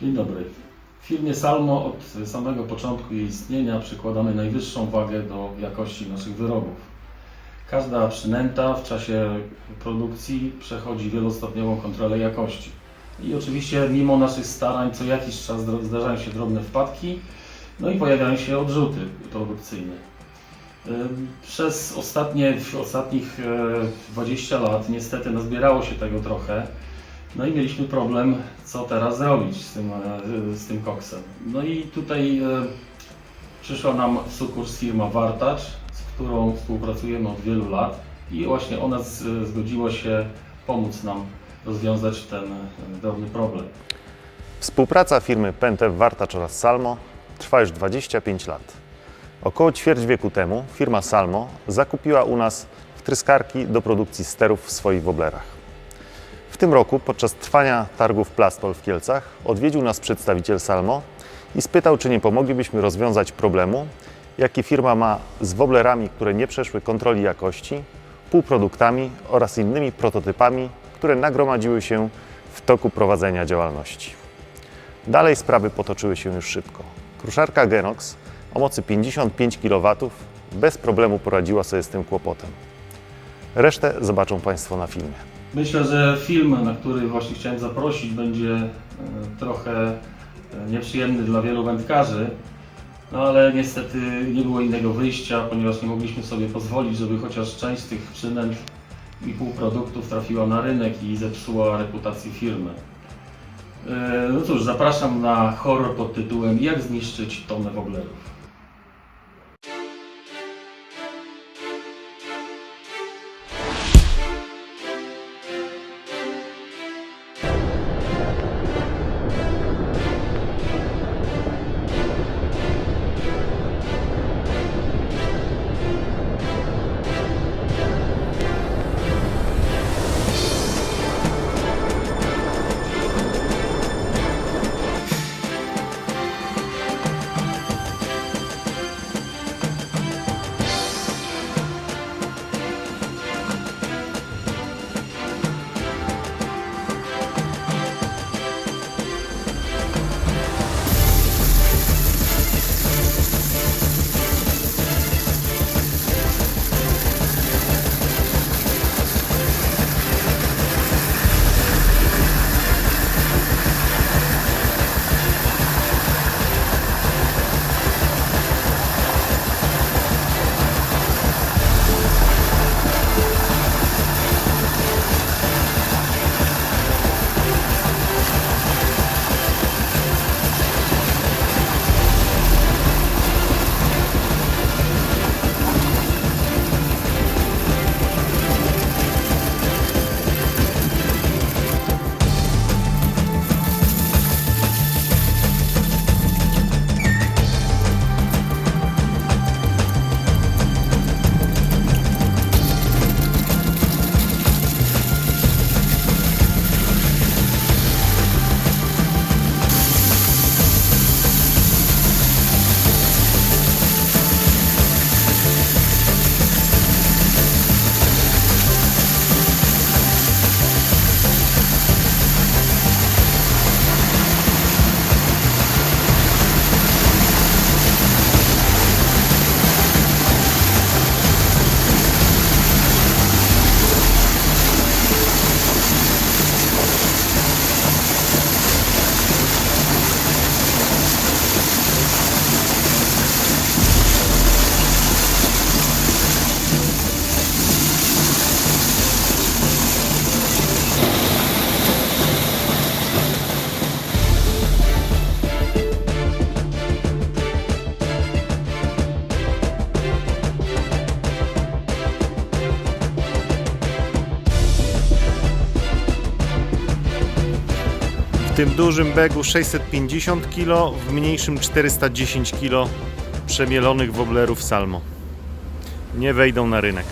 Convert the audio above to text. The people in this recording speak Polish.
Dzień dobry. W firmie Salmo od samego początku jej istnienia przykładamy najwyższą wagę do jakości naszych wyrobów. Każda przynęta w czasie produkcji przechodzi wielostopniową kontrolę jakości. I oczywiście mimo naszych starań co jakiś czas zdarzają się drobne wpadki, no i pojawiają się odrzuty produkcyjne. Przez ostatnie, ostatnich e, 20 lat niestety nazbierało się tego trochę. No i mieliśmy problem, co teraz zrobić z tym, e, z tym koksem. No i tutaj e, przyszła nam sukurs firma Wartacz, z którą współpracujemy od wielu lat i właśnie ona zgodziła się pomóc nam rozwiązać ten e, drobny problem. Współpraca firmy Pentew Wartacz oraz Salmo trwa już 25 lat. Około ćwierć wieku temu firma Salmo zakupiła u nas wtryskarki do produkcji sterów w swoich woblerach. W tym roku podczas trwania targów Plastol w Kielcach odwiedził nas przedstawiciel Salmo i spytał, czy nie pomoglibyśmy rozwiązać problemu, jaki firma ma z woblerami, które nie przeszły kontroli jakości, półproduktami oraz innymi prototypami, które nagromadziły się w toku prowadzenia działalności. Dalej sprawy potoczyły się już szybko. Kruszarka Genox o mocy 55 kW bez problemu poradziła sobie z tym kłopotem. Resztę zobaczą Państwo na filmie. Myślę, że film, na który właśnie chciałem zaprosić, będzie e, trochę e, nieprzyjemny dla wielu wędkarzy, no ale niestety nie było innego wyjścia, ponieważ nie mogliśmy sobie pozwolić, żeby chociaż część z tych przynęt i półproduktów trafiła na rynek i zepsuła reputację firmy. E, No cóż, zapraszam na horror pod tytułem Jak zniszczyć tonę woblerów. Tym dużym begu 650 kg, w mniejszym 410 kg przemielonych woblerów Salmo. Nie wejdą na rynek.